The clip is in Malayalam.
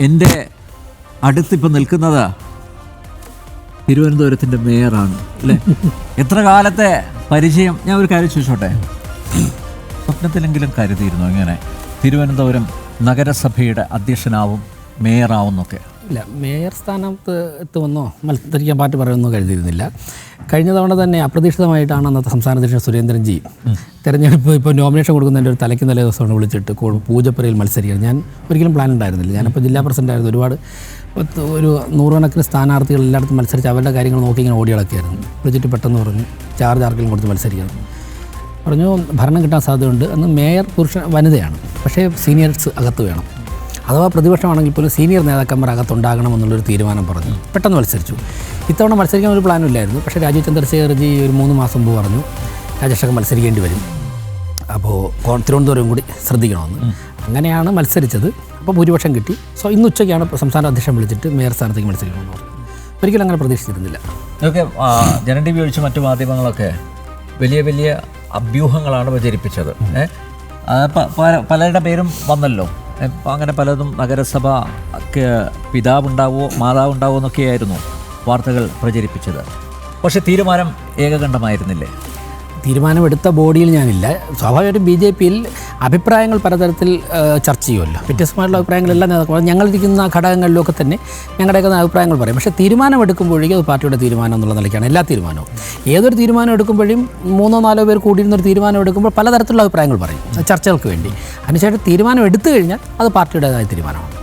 എന്റെ അടുത്തിപ്പോൾ നിൽക്കുന്നത് തിരുവനന്തപുരത്തിന്റെ മേയറാണ് അല്ലേ? എത്ര കാലത്തെ പരിചയം? ഞാൻ ഒരു കാര്യം ചോദിച്ചോട്ടെ? സ്വപ്നത്തിലെങ്കിലും കരുതിയിരുന്നു ഇങ്ങനെ? തിരുവനന്തപുരം നഗരസഭയുടെ അധ്യക്ഷനാവും മേയറാവുന്നൊക്കെ. ഇല്ല മേയർ സ്ഥാനത്ത് എത്തുമെന്നോ മത്സരിക്കാൻ പാർട്ടി പറയുമെന്നോ കരുതിയിരുന്നില്ല. കഴിഞ്ഞ തവണ തന്നെ അപ്രതീക്ഷിതമായിട്ടാണ് അന്നത്തെ സംസ്ഥാന അധ്യക്ഷൻ സുരേന്ദ്രൻജി തെരഞ്ഞെടുപ്പ് ഇപ്പോൾ നോമിനേഷൻ കൊടുക്കുന്നതിന്റെ ഒരു തലയ്ക്ക് തലേ ദിവസമാണ് വിളിച്ചിട്ട് പൂജപ്പുരയിൽ മത്സരിക്കുന്നത് ഞാൻ ഒരിക്കലും പ്ലാൻ ഉണ്ടായിരുന്നില്ല. ഞാനിപ്പോൾ ജില്ലാ പ്രസിഡന്റ് ആയിരുന്നു. ഒരുപാട് പത്ത് ഒരു നൂറുകണക്കിന് സ്ഥാനാർത്ഥികൾ എല്ലായിടത്തും മത്സരിച്ച് അവരുടെ കാര്യങ്ങൾ നോക്കി ഇങ്ങനെ ഓടി നടക്കുകയായിരുന്നു. വിളിച്ചിട്ട് പെട്ടെന്ന് പറഞ്ഞു ചാർജ് ആർക്കെങ്കിലും കൊടുത്ത് മത്സരിക്കണം. പറഞ്ഞു ഭരണം കിട്ടാൻ സാധ്യതയുണ്ട്. അന്ന് മേയർ പുരുഷ വനിതയാണ്. പക്ഷേ സീനിയേഴ്സ് അകത്ത് വേണം. അഥവാ പ്രതിപക്ഷമാണെങ്കിൽ പോലും സീനിയർ നേതാക്കന്മാർ അകത്തുണ്ടാകണം എന്നുള്ളൊരു തീരുമാനം പറഞ്ഞു. പെട്ടെന്ന് മത്സരിച്ചു. ഇത്തവണ മത്സരിക്കാൻ ഒരു പ്ലാനും ഇല്ലായിരുന്നു പക്ഷേ രാജീവ് ചന്ദ്രശേഖർജി ഒരു മൂന്ന് മാസം മുമ്പ് പറഞ്ഞു രാജശേഖർ മത്സരിക്കേണ്ടി വരും. അപ്പോൾ തിരുവനന്തപുരം കൂടി ശ്രദ്ധിക്കണമെന്ന്. അങ്ങനെയാണ് മത്സരിച്ചത്. അപ്പോൾ ഭൂരിപക്ഷം കിട്ടി. സോ ഇന്ന് ഉച്ചയ്ക്കാണ് സംസ്ഥാന അധ്യക്ഷൻ വിളിച്ചിട്ട് മേയർ സ്ഥാനത്തേക്ക് മത്സരിക്കണമെന്ന് പറഞ്ഞു. ഒരിക്കലും അങ്ങനെ പ്രതീക്ഷിച്ചിരുന്നില്ല. ഇതൊക്കെ ആ, ജനം ടി വി ഒഴിച്ച് മറ്റു മാധ്യമങ്ങളൊക്കെ വലിയ വലിയ അഭ്യൂഹങ്ങളാണ് പ്രചരിപ്പിച്ചത്. പലരുടെ പേരും വന്നല്ലോ. അങ്ങനെ പലതും നഗരസഭ പിതാവുണ്ടാവോ മാതാവുണ്ടാവോ എന്നൊക്കെയായിരുന്നു വാർത്തകൾ പ്രചരിപ്പിച്ചത്. പക്ഷേ തീരുമാനം ഏകകണ്ഠമായിരുന്നില്ലേ? തീരുമാനമെടുത്ത ബോഡിയിൽ ഞാനില്ല. സ്വാഭാവികമായിട്ടും ബി ജെ പിയിൽ അഭിപ്രായങ്ങൾ പലതരത്തിൽ ചർച്ച ചെയ്യുമല്ലോ. വ്യത്യസ്തമായിട്ടുള്ള അഭിപ്രായങ്ങളെല്ലാം നേതാക്കൾ ഞങ്ങളിരിക്കുന്ന ഘടകങ്ങളിലൊക്കെ തന്നെ ഞങ്ങളുടെയൊക്കെ അഭിപ്രായങ്ങൾ പറയും. പക്ഷേ തീരുമാനമെടുക്കുമ്പോഴേക്കും അത് പാർട്ടിയുടെ തീരുമാനം എന്നുള്ള നിലയ്ക്കാണ് എല്ലാ തീരുമാനവും. ഏതൊരു തീരുമാനം എടുക്കുമ്പോഴും മൂന്നോ നാലോ പേർ കൂടിയിരുന്നൊരു തീരുമാനം എടുക്കുമ്പോൾ പലതരത്തിലുള്ള അഭിപ്രായങ്ങൾ പറയും. ചർച്ചകൾക്ക് വേണ്ടി. അതിനുശേഷം തീരുമാനം എടുത്തു കഴിഞ്ഞാൽ അത് പാർട്ടിയുടേതായ തീരുമാനമാണ്.